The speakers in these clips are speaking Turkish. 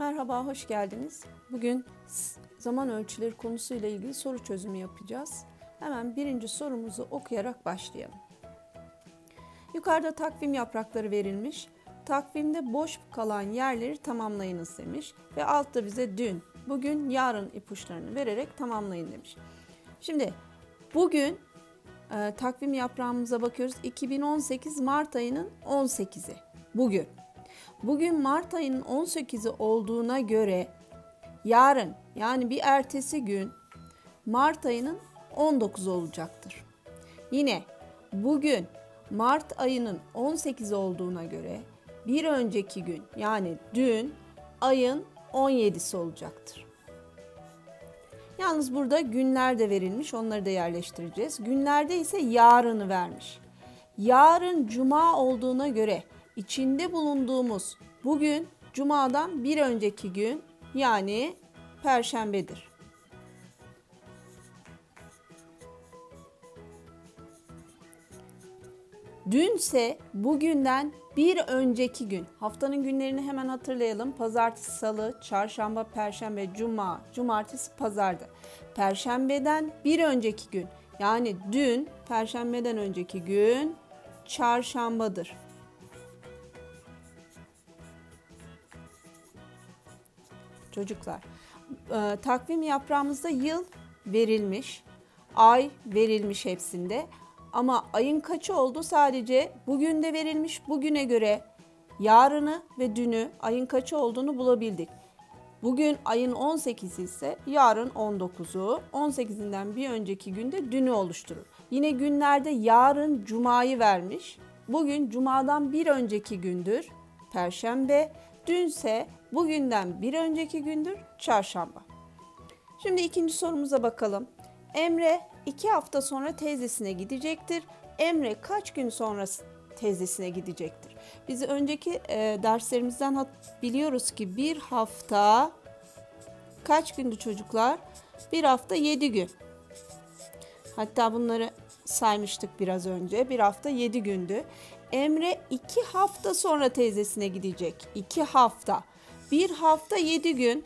Merhaba, hoş geldiniz. Bugün zaman ölçüleri konusuyla ilgili soru çözümü yapacağız. Hemen birinci sorumuzu okuyarak başlayalım. Yukarıda takvim yaprakları verilmiş. Takvimde boş kalan yerleri tamamlayınız demiş. Ve altta bize dün, bugün, yarın ipuçlarını vererek tamamlayın demiş. Şimdi bugün e, takvim yaprağımıza bakıyoruz. 2018 Mart ayının 18'i. Bugün. Bugün Mart ayının 18'i olduğuna göre yarın yani bir ertesi gün Mart ayının 19 olacaktır. Yine bugün Mart ayının 18 olduğuna göre bir önceki gün yani dün ayın 17'si olacaktır. Yalnız burada günler de verilmiş onları da yerleştireceğiz. Günlerde ise yarını vermiş. Yarın cuma olduğuna göre içinde bulunduğumuz bugün cumadan bir önceki gün yani perşembedir. Dünse bugünden bir önceki gün. Haftanın günlerini hemen hatırlayalım. Pazartesi, salı, çarşamba, perşembe, cuma, cumartesi, pazardı. Perşembeden bir önceki gün. Yani dün perşembeden önceki gün çarşambadır. Çocuklar, e, takvim yaprağımızda yıl verilmiş, ay verilmiş hepsinde. Ama ayın kaçı oldu sadece bugün de verilmiş. Bugüne göre yarını ve dünü ayın kaçı olduğunu bulabildik. Bugün ayın 18'i ise yarın 19'u, 18'inden bir önceki günde dünü oluşturur. Yine günlerde yarın cumayı vermiş. Bugün cumadan bir önceki gündür perşembe, dünse bugünden bir önceki gündür çarşamba. Şimdi ikinci sorumuza bakalım. Emre iki hafta sonra teyzesine gidecektir. Emre kaç gün sonra teyzesine gidecektir? Biz önceki e, derslerimizden biliyoruz ki bir hafta kaç gündü çocuklar? Bir hafta yedi gün. Hatta bunları saymıştık biraz önce. Bir hafta yedi gündü. Emre iki hafta sonra teyzesine gidecek. İki hafta. Bir hafta yedi gün.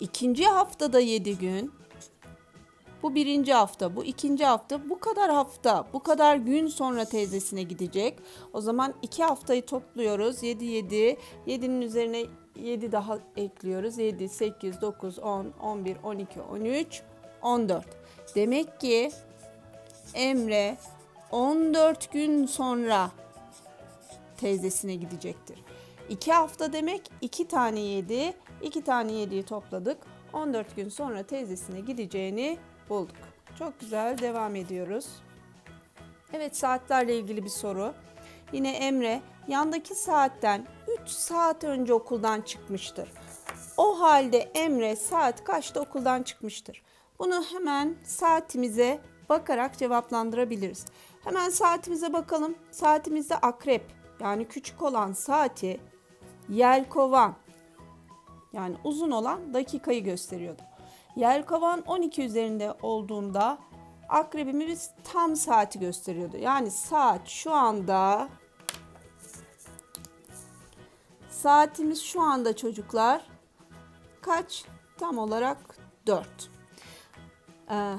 İkinci haftada yedi gün. Bu birinci hafta, bu ikinci hafta, bu kadar hafta, bu kadar gün sonra teyzesine gidecek. O zaman iki haftayı topluyoruz. 7, 7, 7'nin üzerine 7 daha ekliyoruz. 7, 8, 9, 10, 11, 12, 13, 14. Demek ki Emre 14 gün sonra teyzesine gidecektir. 2 hafta demek 2 tane 7, 2 tane 7'yi topladık. 14 gün sonra teyzesine gideceğini bulduk. Çok güzel devam ediyoruz. Evet saatlerle ilgili bir soru. Yine Emre yandaki saatten 3 saat önce okuldan çıkmıştır. O halde Emre saat kaçta okuldan çıkmıştır? Bunu hemen saatimize bakarak cevaplandırabiliriz. Hemen saatimize bakalım. Saatimizde akrep yani küçük olan saati yelkovan yani uzun olan dakikayı gösteriyordu. Yelkovan 12 üzerinde olduğunda akrebimiz tam saati gösteriyordu. Yani saat şu anda saatimiz şu anda çocuklar kaç? Tam olarak 4. Ee,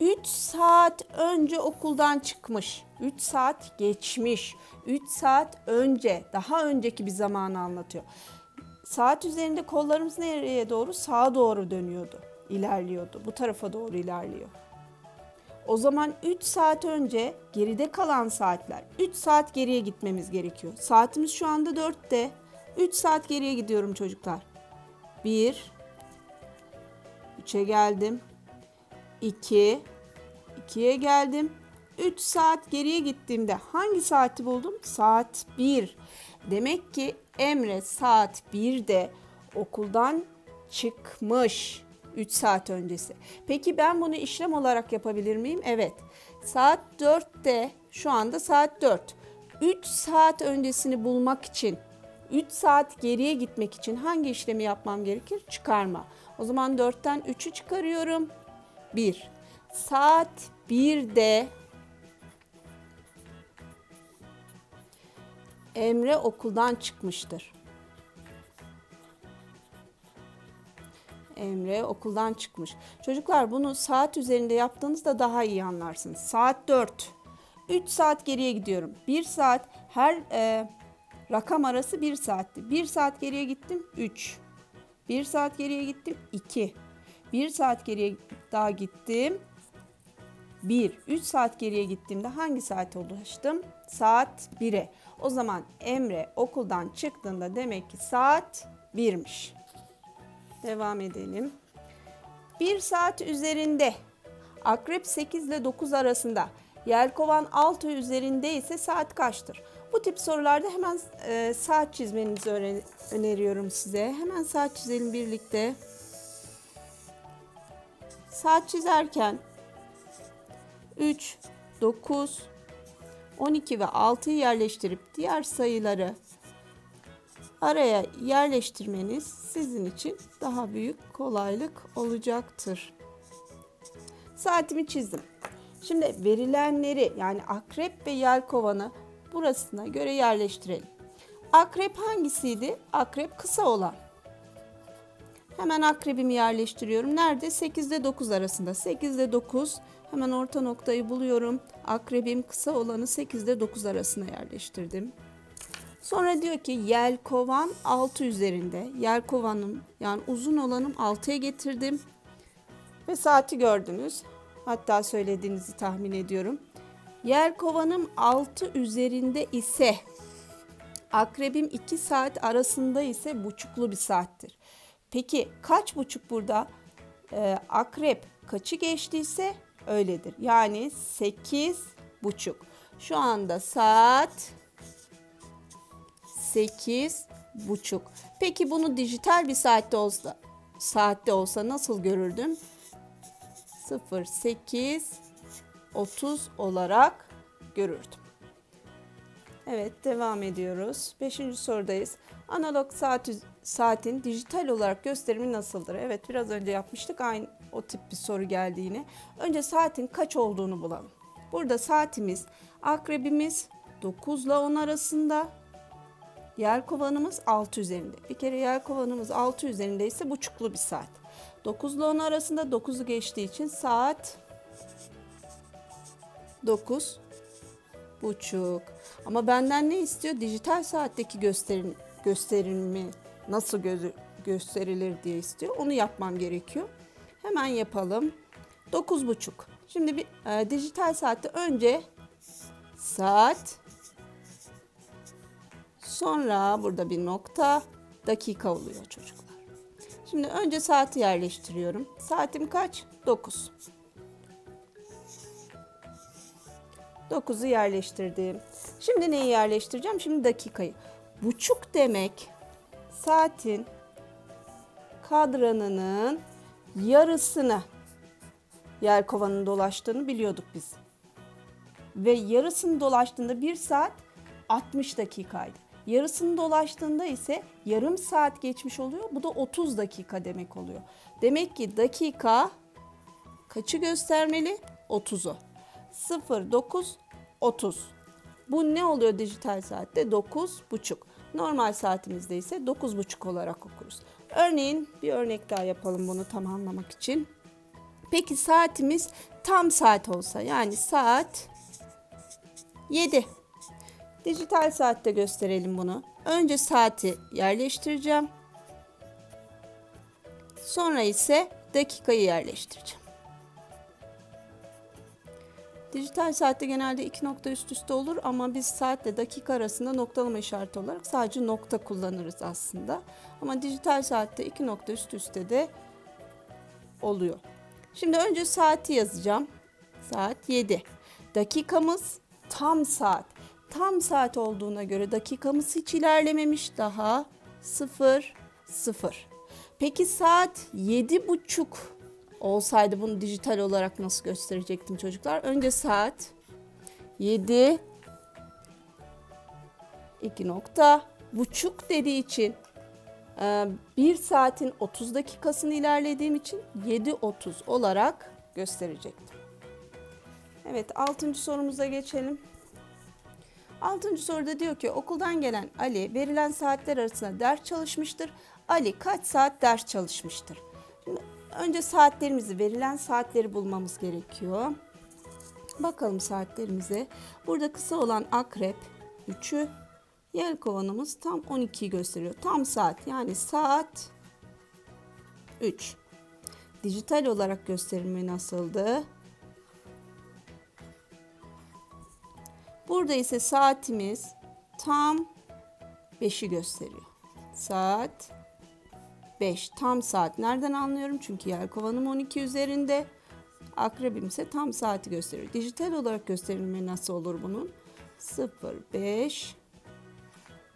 3 saat önce okuldan çıkmış. 3 saat geçmiş. 3 saat önce, daha önceki bir zamanı anlatıyor. Saat üzerinde kollarımız nereye doğru? Sağa doğru dönüyordu, ilerliyordu. Bu tarafa doğru ilerliyor. O zaman 3 saat önce geride kalan saatler. 3 saat geriye gitmemiz gerekiyor. Saatimiz şu anda 4'te. 3 saat geriye gidiyorum çocuklar. 1 3'e geldim. 2 2'ye geldim. 3 saat geriye gittiğimde hangi saati buldum? Saat 1. Demek ki Emre saat 1'de okuldan çıkmış. 3 saat öncesi. Peki ben bunu işlem olarak yapabilir miyim? Evet. Saat 4'te şu anda saat 4. 3 saat öncesini bulmak için 3 saat geriye gitmek için hangi işlemi yapmam gerekir? Çıkarma. O zaman 4'ten 3'ü çıkarıyorum. 1. Saat 1'de Emre okuldan çıkmıştır. Emre okuldan çıkmış. Çocuklar bunu saat üzerinde yaptığınızda daha iyi anlarsınız. Saat 4. 3 saat geriye gidiyorum. 1 saat her e, rakam arası 1 saatti. 1 saat geriye gittim 3. 1 saat geriye gittim 2. 1 saat geriye daha gittim 1. 3 saat geriye gittiğimde hangi saate ulaştım? Saat 1'e. O zaman Emre okuldan çıktığında demek ki saat 1'miş. Devam edelim. 1 saat üzerinde akrep 8 ile 9 arasında yelkovan 6 üzerinde ise saat kaçtır? Bu tip sorularda hemen e, saat çizmenizi öneriyorum size. Hemen saat çizelim birlikte. Saat çizerken 3, 9, 12 ve 6'yı yerleştirip diğer sayıları araya yerleştirmeniz sizin için daha büyük kolaylık olacaktır. Saatimi çizdim. Şimdi verilenleri yani akrep ve yelkovanı burasına göre yerleştirelim. Akrep hangisiydi? Akrep kısa olan. Hemen akrebimi yerleştiriyorum. Nerede? 8 ile 9 arasında. 8 ile 9 hemen orta noktayı buluyorum. Akrebim kısa olanı 8 ile 9 arasına yerleştirdim. Sonra diyor ki yelkovan 6 üzerinde. Yelkovanım yani uzun olanım 6'ya getirdim. Ve saati gördünüz. Hatta söylediğinizi tahmin ediyorum. Yelkovanım 6 üzerinde ise akrebim 2 saat arasında ise buçuklu bir saattir. Peki kaç buçuk burada? Ee, akrep kaçı geçtiyse öyledir. Yani 8 buçuk. Şu anda saat 8 buçuk. Peki bunu dijital bir saatte olsa saatte olsa nasıl görürdüm? 0 8 30 olarak görürdüm. Evet devam ediyoruz. Beşinci sorudayız. Analog saat saatin dijital olarak gösterimi nasıldır? Evet biraz önce yapmıştık. Aynı o tip bir soru geldi yine. Önce saatin kaç olduğunu bulalım. Burada saatimiz akrebimiz 9 ile 10 arasında. Yelkovanımız 6 üzerinde. Bir kere yelkovanımız 6 üzerindeyse buçuklu bir saat. 9 ile 10 arasında 9'u geçtiği için saat 9 buçuk. Ama benden ne istiyor? Dijital saatteki gösterim, gösterimi nasıl gözü, gösterilir diye istiyor. Onu yapmam gerekiyor. Hemen yapalım. Dokuz buçuk. Şimdi bir e, dijital saatte önce saat sonra burada bir nokta dakika oluyor çocuklar. Şimdi önce saati yerleştiriyorum. Saatim kaç? 9. 9'u yerleştirdim. Şimdi neyi yerleştireceğim? Şimdi dakikayı. Buçuk demek saatin kadranının yarısını yer kovanın dolaştığını biliyorduk biz. Ve yarısını dolaştığında 1 saat 60 dakikaydı. Yarısını dolaştığında ise yarım saat geçmiş oluyor. Bu da 30 dakika demek oluyor. Demek ki dakika kaçı göstermeli? 30'u. 0, 9, 30. Bu ne oluyor dijital saatte? 9 buçuk. Normal saatimizde ise 9 buçuk olarak okuruz. Örneğin bir örnek daha yapalım bunu tamamlamak için. Peki saatimiz tam saat olsa yani saat 7. Dijital saatte gösterelim bunu. Önce saati yerleştireceğim. Sonra ise dakikayı yerleştireceğim. Dijital saatte genelde iki nokta üst üste olur ama biz saatle dakika arasında noktalama işareti olarak sadece nokta kullanırız aslında. Ama dijital saatte iki nokta üst üste de oluyor. Şimdi önce saati yazacağım. Saat 7. Dakikamız tam saat. Tam saat olduğuna göre dakikamız hiç ilerlememiş daha 0 0. Peki saat yedi buçuk olsaydı bunu dijital olarak nasıl gösterecektim çocuklar? Önce saat 7 2 nokta buçuk dediği için e, bir saatin 30 dakikasını ilerlediğim için 7.30 olarak gösterecektim. Evet 6. sorumuza geçelim. 6. soruda diyor ki okuldan gelen Ali verilen saatler arasında ders çalışmıştır. Ali kaç saat ders çalışmıştır? Önce saatlerimizi, verilen saatleri bulmamız gerekiyor. Bakalım saatlerimize. Burada kısa olan akrep 3'ü, yelkovanımız tam 12'yi gösteriyor. Tam saat yani saat 3. Dijital olarak gösterimi nasıldı? Burada ise saatimiz tam 5'i gösteriyor. Saat 5 tam saat. Nereden anlıyorum? Çünkü yelkovanım 12 üzerinde. Akrebim ise tam saati gösteriyor. Dijital olarak gösterilme nasıl olur bunun? 0 5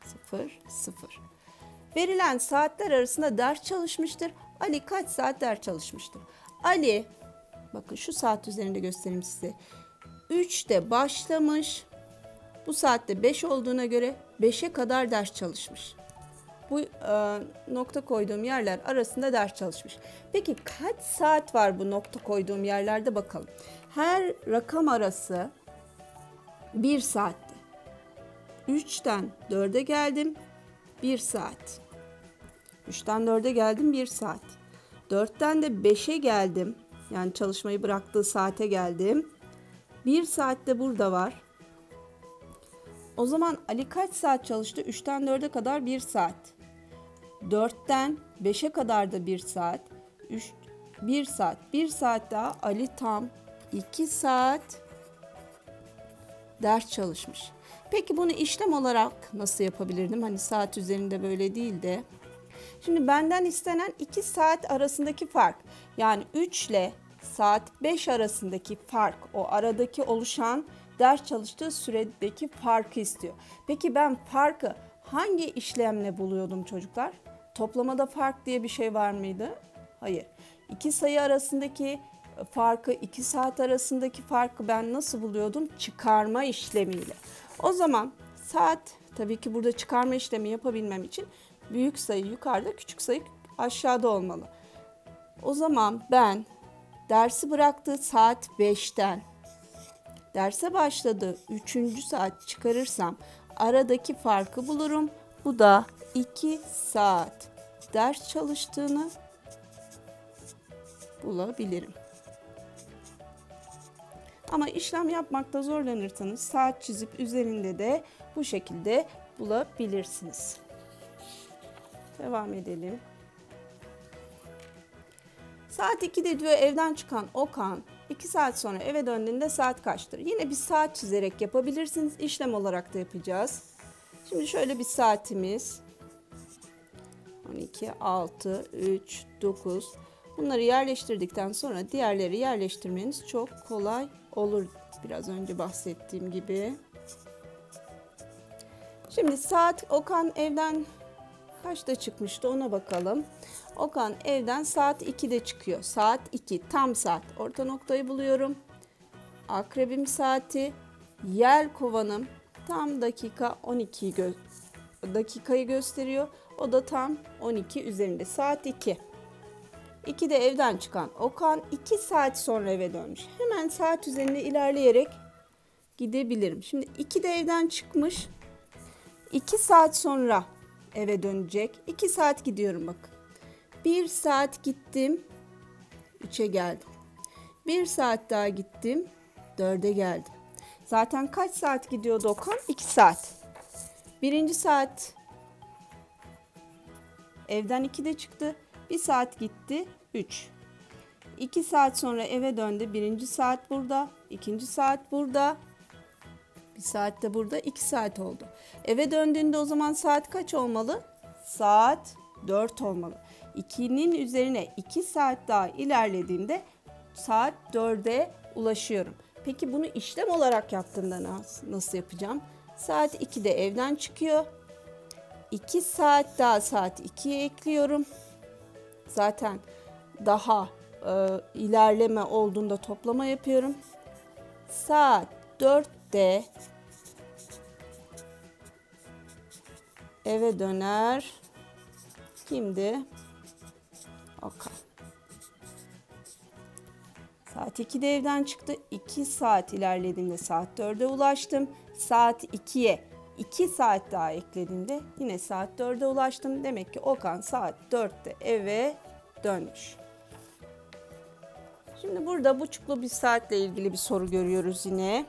0 0. Verilen saatler arasında ders çalışmıştır. Ali kaç saat ders çalışmıştır? Ali bakın şu saat üzerinde göstereyim size. 3'te başlamış. Bu saatte 5 olduğuna göre 5'e kadar ders çalışmış. Bu e, nokta koyduğum yerler arasında ders çalışmış. Peki kaç saat var bu nokta koyduğum yerlerde bakalım. Her rakam arası 1 saatti. 3'ten 4'e geldim 1 saat. 3'ten 4'e geldim 1 saat. 4'ten de 5'e geldim. Yani çalışmayı bıraktığı saate geldim. 1 saat de burada var. O zaman Ali kaç saat çalıştı? 3'ten 4'e kadar 1 saat. 4'ten 5'e kadar da 1 saat. 3 1 saat. 1 saat daha Ali tam 2 saat ders çalışmış. Peki bunu işlem olarak nasıl yapabilirdim? Hani saat üzerinde böyle değil de. Şimdi benden istenen 2 saat arasındaki fark. Yani 3 ile saat 5 arasındaki fark. O aradaki oluşan ders çalıştığı süredeki farkı istiyor. Peki ben farkı hangi işlemle buluyordum çocuklar? Toplamada fark diye bir şey var mıydı? Hayır. İki sayı arasındaki farkı, iki saat arasındaki farkı ben nasıl buluyordum? Çıkarma işlemiyle. O zaman saat tabii ki burada çıkarma işlemi yapabilmem için büyük sayı yukarıda, küçük sayı aşağıda olmalı. O zaman ben dersi bıraktığı saat 5'ten derse başladığı 3. saat çıkarırsam aradaki farkı bulurum. Bu da 2 saat ders çalıştığını bulabilirim. Ama işlem yapmakta zorlanırsanız saat çizip üzerinde de bu şekilde bulabilirsiniz. Devam edelim. Saat 2'de diyor evden çıkan Okan 2 saat sonra eve döndüğünde saat kaçtır? Yine bir saat çizerek yapabilirsiniz. İşlem olarak da yapacağız. Şimdi şöyle bir saatimiz 12, 6, 3, 9. Bunları yerleştirdikten sonra diğerleri yerleştirmeniz çok kolay olur. Biraz önce bahsettiğim gibi. Şimdi saat Okan evden kaçta çıkmıştı ona bakalım. Okan evden saat 2'de çıkıyor. Saat 2 tam saat. Orta noktayı buluyorum. Akrebim saati, yel kovanım tam dakika 12 gö dakikayı gösteriyor. O da tam 12 üzerinde. Saat 2. 2'de evden çıkan Okan 2 saat sonra eve dönmüş. Hemen saat üzerinde ilerleyerek gidebilirim. Şimdi 2'de evden çıkmış. 2 saat sonra eve dönecek. 2 saat gidiyorum bakın. 1 saat gittim. 3'e geldim. 1 saat daha gittim. 4'e geldim. Zaten kaç saat gidiyordu Okan? 2 saat. Birinci saat evden 2'de çıktı. 1 saat gitti. 3. 2 saat sonra eve döndü. Birinci saat burada. ikinci saat burada. Bir saat de burada. 2 saat oldu. Eve döndüğünde o zaman saat kaç olmalı? Saat 4 olmalı. 2'nin üzerine 2 saat daha ilerlediğimde saat 4'e ulaşıyorum. Peki bunu işlem olarak yaptığımda nasıl yapacağım? Saat 2'de evden çıkıyor. 2 saat daha saat 2'ye ekliyorum. Zaten daha e, ilerleme olduğunda toplama yapıyorum. Saat 4'te eve döner. Kimdi? Okan. Saat 2'de evden çıktı. 2 saat ilerlediğimde saat 4'e ulaştım. Saat 2'ye 2 saat daha eklediğimde yine saat 4'e ulaştım. Demek ki Okan saat 4'te eve dönmüş. Şimdi burada buçuklu bir saatle ilgili bir soru görüyoruz yine.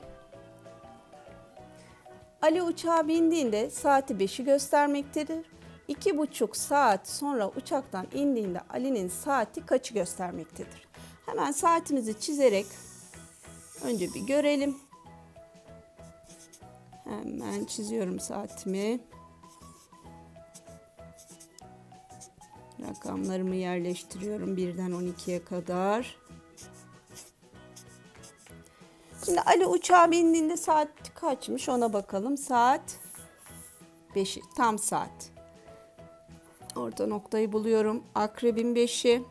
Ali uçağa bindiğinde saati 5'i göstermektedir. İki buçuk saat sonra uçaktan indiğinde Ali'nin saati kaçı göstermektedir? Hemen saatimizi çizerek önce bir görelim. Hemen çiziyorum saatimi. Rakamlarımı yerleştiriyorum birden 12'ye kadar. Şimdi Ali uçağa bindiğinde saat kaçmış ona bakalım. Saat 5'i tam saat. Orta noktayı buluyorum. Akrebin 5'i.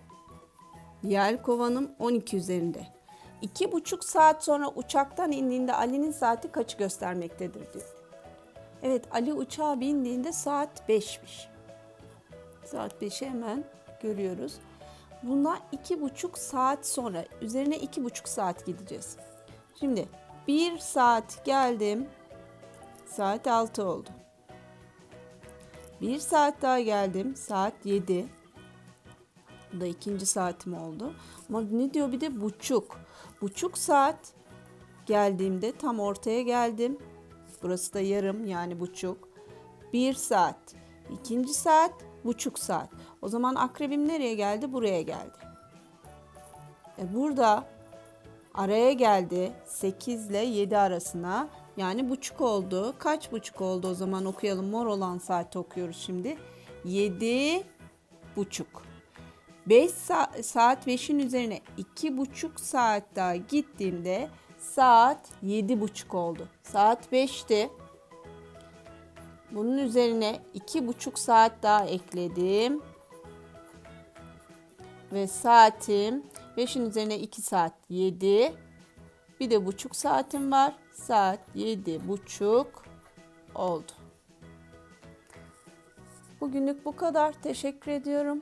Yel kovanım 12 üzerinde. İki buçuk saat sonra uçaktan indiğinde Ali'nin saati kaçı göstermektedir diyor. Evet Ali uçağa bindiğinde saat 5'miş. Saat 5'i hemen görüyoruz. Bundan iki buçuk saat sonra üzerine iki buçuk saat gideceğiz. Şimdi bir saat geldim. Saat 6 oldu. Bir saat daha geldim. Saat 7. Bu da ikinci saatim oldu. Ama ne diyor bir de buçuk. Buçuk saat geldiğimde tam ortaya geldim. Burası da yarım yani buçuk. Bir saat. İkinci saat buçuk saat. O zaman akrebim nereye geldi? Buraya geldi. E burada araya geldi 8 ile 7 arasına. Yani buçuk oldu. Kaç buçuk oldu o zaman okuyalım. Mor olan saati okuyoruz şimdi. 7 buçuk. 5 sa- saat 5'in üzerine 2 buçuk saat daha gittiğimde saat 7 buçuk oldu. Saat 5'ti. Bunun üzerine iki buçuk saat daha ekledim. Ve saatim 5'in üzerine 2 saat 7. Bir de buçuk saatim var. Saat 7 buçuk oldu. Bugünlük bu kadar. Teşekkür ediyorum.